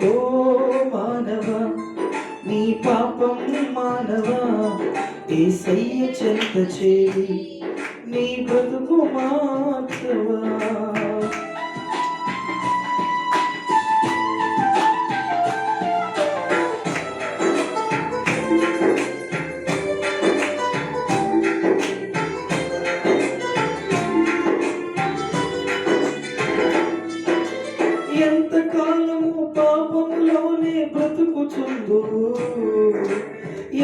ఓ మానవ నీ పాపం మానవా ఏసయ్య చెంత చేరి నీ బ్రతుకు మార్చవా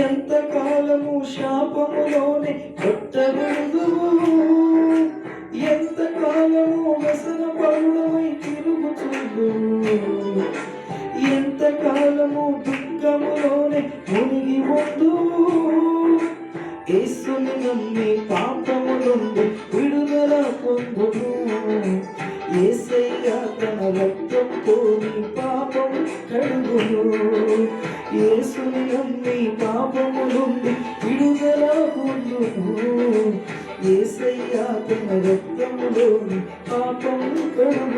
ఎంత కాలము శాపములోనే కొట్టబడుదు ఎంత కాలము వ్యసన పరుడమై తిరుగుచుందు ఎంత కాలము దుఃఖములోనే మునిగి ఉండు? యేసుని నమ్మి పాపము నుండి విడుదల పొందును ఏసయ్య తన రక్తంతో పాపం కడుగును యేసుని నుండి పాపము నుండి విడుదల పొందుము. ఏసయ్యా తన రక్తములో పాపము పాపం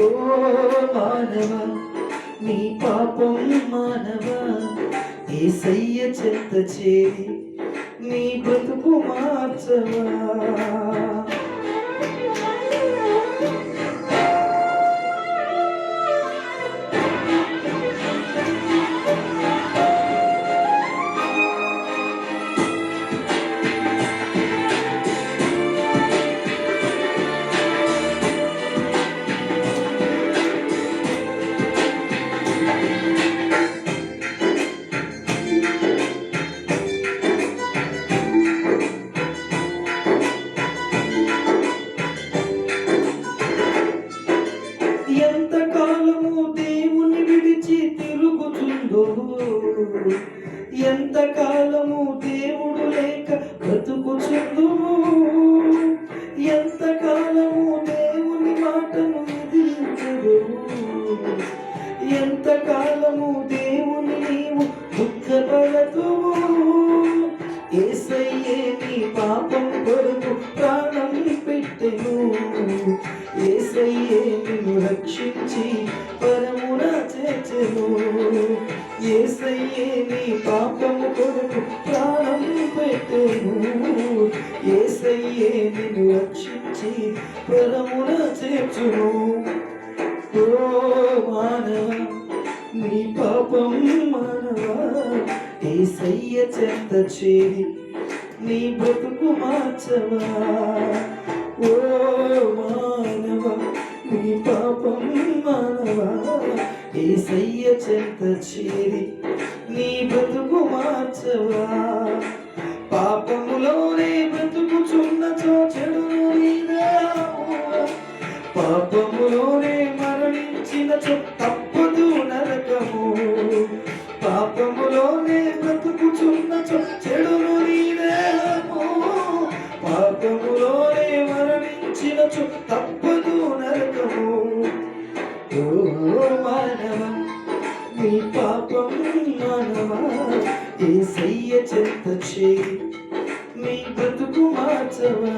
ఓ మానవ నీ పాపం మానవ. ఏసయ్య చెత్త చేరి నీ బ్రతుకు మార్చవా. ఎంత కాలము దేవుడు లేక బ్రతుకుచుందో ఎంత కాలము దేవుని మాటను విధించదు? ఎంత కాలము దేవుని నీవు దుఃఖపడదు ఏసయ్యే నీ పాపం కొరకు ప్రాణం పెట్టెను. ఏసయ్యే నిన్ను రక్షించి పరమున చేచెను ఏసయ్యే నీ పాపం కొరకు ప్రాణం పెట్టెను. ఏసయ్యే నిన్ను రక్షించి పరమున చేర్చును. ఓ మానవ నీ పాపం మానవా ఏసయ్య చెంత చేరి నీ బ్రతుకు మార్చవా? ఓ మానవ నీ పాపం మానవా ఏసయ్య చెంత చేరి నీ బ్రతుకు మార్చవా? పాపములోనే బ్రతుకుచున్న చెడు పాపములోనే మరణించిన తప్పదు నరకము. పాపములోనే బ్రతుకుచున్న చెడును ఏసయ్య చెంత చేయి నీ బ్రతుకు మార్చవా?